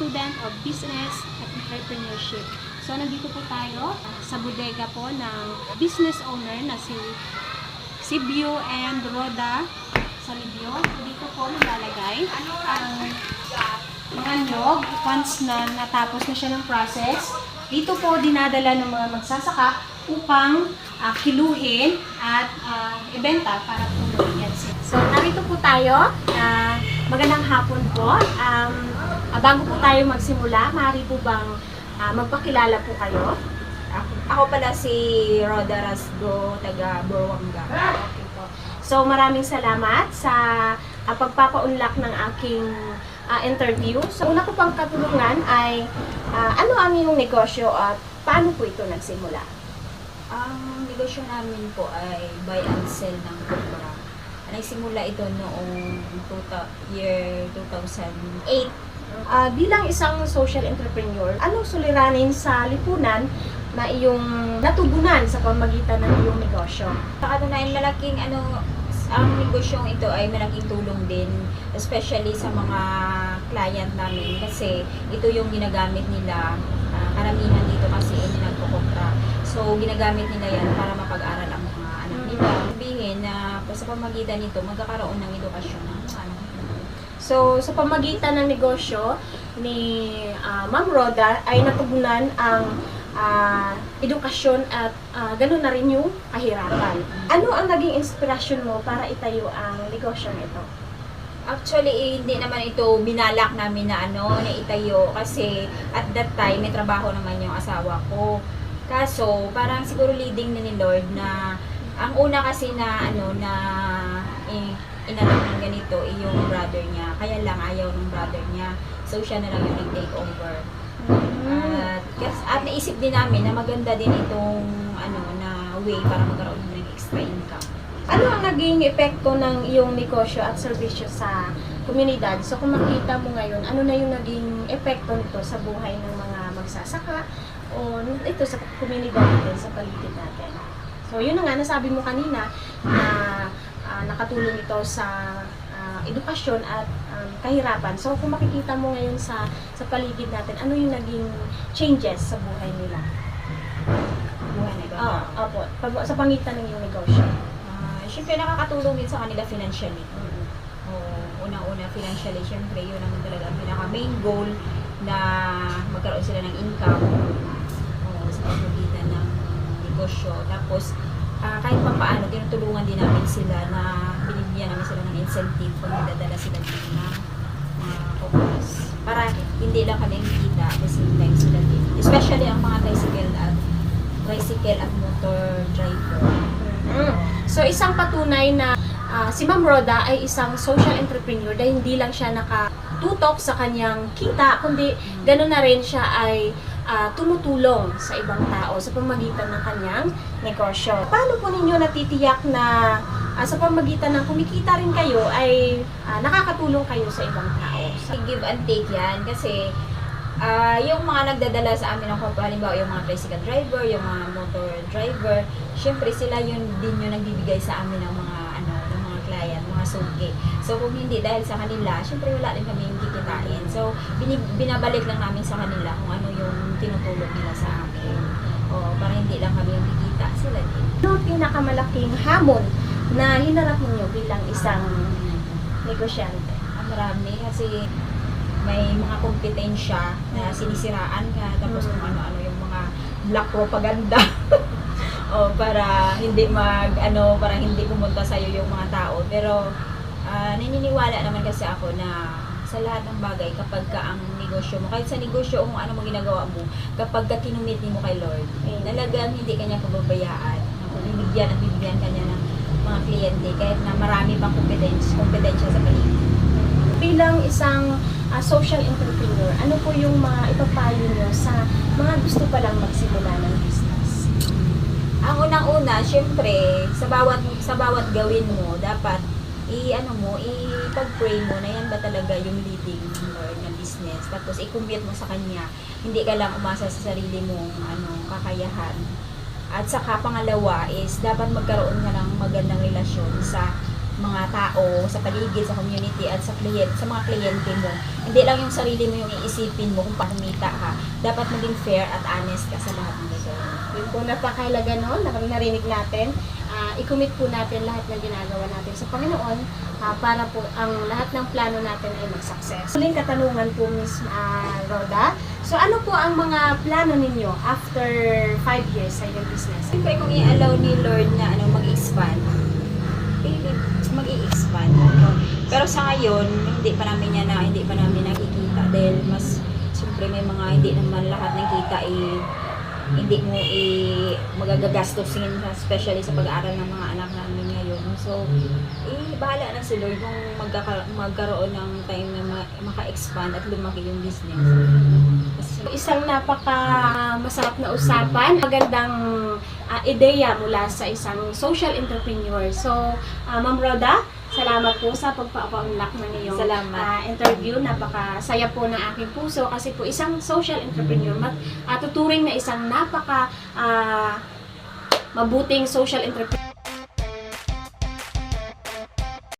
student of business at entrepreneurship. So, nandito po tayo sa bodega po ng business owner na si Sibio and Roda Salibio. Dito po nilalagay ang mga nyog once na natapos na siya ng process. Dito po dinadala ng mga magsasaka upang ah, kiluhin at ah, ibenta para po. So, narito po tayo. Ah, magandang hapon po. Um, ah, bago po tayo magsimula, maaari po bang ah, magpakilala po kayo? Ako, ako pala si Roda Rasgo, taga Borwanga. Okay po. So, maraming salamat sa ah, pagpapaunlak ng aking ah, interview. So, una ko pang katulungan ay ah, ano ang iyong negosyo at paano po ito nagsimula? Ang negosyo namin po ay buy and sell ng Cobra. Nagsimula ito noong tuta, year 2008. Ah, bilang isang social entrepreneur, anong suliranin sa lipunan na iyong natugunan sa pamagitan ng iyong negosyo? Sa katunayan, malaking ano, ang negosyong ito ay malaking tulong din, especially sa mga client namin kasi ito yung ginagamit nila, ah, karamihan dito kasi hindi nagkukopra. So, ginagamit nila yan para mapag-aral ang na sa pamagitan nito, magkakaroon ng edukasyon ng anak. So, sa pamagitan ng negosyo ni ah, Ma'am Roda ay natugunan ang ah, edukasyon at ah, ganun na rin yung kahirapan. Ano ang naging inspirasyon mo para itayo ang negosyo nito? Actually, eh, hindi naman ito binalak namin na ano, na itayo kasi at that time may trabaho naman yung asawa ko. Kaso, parang siguro leading na ni Lord na ang una kasi na ano na eh, ng ganito eh, yung brother niya. Kaya lang ayaw ng brother niya. So siya na lang yung nag-take over. At, kas- at naisip din namin na maganda din itong ano na way para magkaroon ng extra income. Ano ang naging epekto ng iyong negosyo at serbisyo sa komunidad? So kung makita mo ngayon, ano na yung naging epekto nito sa buhay ng mga magsasaka o ito sa komunidad natin, sa paligid natin? So yun na nga, nasabi mo kanina na ah, nakatulong ito sa ah, edukasyon at um, kahirapan. So kung makikita mo ngayon sa sa paligid natin, ano yung naging changes sa buhay nila? Buhay na iba. Oo, opo, pag- sa pangitan ng iyong negosyo. Ah, syempre nakakatulong din sa kanila financially. Oh, unang-una financially, syempre yun talaga ang pinaka main goal na magkaroon sila ng income oh, sa pamamagitan ng negosyo. Tapos ah, kahit pa paano, tinutulungan din namin sila na binibigyan namin sila ng incentive pag nagdadala sila dito ng mga cobras. Para hindi lang kami kita at the same time sila din. Especially ang mga tricycle at tricycle at motor driver. Mm. So isang patunay na ah, si Ma'am Roda ay isang social entrepreneur dahil hindi lang siya nakatutok sa kanyang kita, kundi gano'n na rin siya ay ah, tumutulong sa ibang tao sa pamagitan ng kanyang negosyo. Paano po ninyo natitiyak na ah, sa pamagitan ng kumikita rin kayo ay ah, nakakatulong kayo sa ibang tao? Sa give and take yan kasi ah yung mga nagdadala sa amin ng kopra, halimbawa yung mga tricycle driver, yung mga motor driver, syempre sila yun din yung nagbibigay sa amin ng mga ano, ng mga client, mga suki. So kung hindi dahil sa kanila, syempre wala rin kami kikitain. So binabalik lang namin sa kanila kung ano yung tinutulong nila sa amin. O para hindi lang kami yung kikita, sila din. Ano ang pinakamalaking hamon na hinarap ninyo bilang isang negosyante? Ang marami. Kasi may mga kompetensya na sinisiraan ka tapos kung ano-ano yung mga black propaganda. O para hindi mag ano para hindi pumunta sa yung mga tao. Pero ah, naniniwala naman kasi ako na sa lahat ng bagay kapag ka ang negosyo mo kahit sa negosyo kung ano mo ginagawa mo kapag ka kinumit mo kay Lord Amen. talagang hindi kanya pababayaan bibigyan at bibigyan kanya ng mga kliyente kahit na marami pang kompetensya kompetensya sa paligid bilang isang ah, social entrepreneur, ano po yung mga ipapayo nyo sa mga gusto palang magsimula ng business? Ang unang-una, syempre, sa bawat sa bawat gawin mo, dapat i ano mo, i-pag-pray mo na yan ba talaga yung leading Lord na business. Tapos i-commit mo sa kanya. Hindi ka lang umasa sa sarili mong ano, kakayahan. At saka pangalawa is dapat magkaroon ka ng magandang relasyon sa mga tao sa paligid, sa community at sa kliyente, sa mga kliyente mo. Hindi lang yung sarili mo yung iisipin mo kung paano kumita ka. Dapat maging fair at honest ka sa lahat ng gagawin. Yun po, napakahalaga na narinig natin. Ah, i-commit po natin lahat ng ginagawa natin sa Panginoon ah, para po ang lahat ng plano natin ay mag-success. Huling katanungan po, Miss ah, Roda. So, ano po ang mga plano ninyo after 5 years sa inyong business? Siyempre kung i-allow ni Lord na ano, mag-expand, eh, mag-i-expand. Ano. Pero sa ngayon, hindi pa namin yan na, hindi pa namin nakikita dahil mas, siyempre may mga hindi naman lahat ng kita eh, hindi mo eh, magagagastusin, especially sa pag-aaral ng mga anak namin ngayon. So, eh, bahala na si Lord kung magkaka- magkaroon ng time na ma- maka-expand at lumaki yung business. Kasi, Isang napaka masarap na usapan, magandang ah, ideya mula sa isang social entrepreneur. So, ah, Ma'am Roda, salamat po sa pagpa-unlock ng iyong Salamat. ah, interview. Napaka-saya po ng aking puso kasi po isang social entrepreneur, mat, ah, tuturing na isang napaka ah, mabuting social entrepreneur.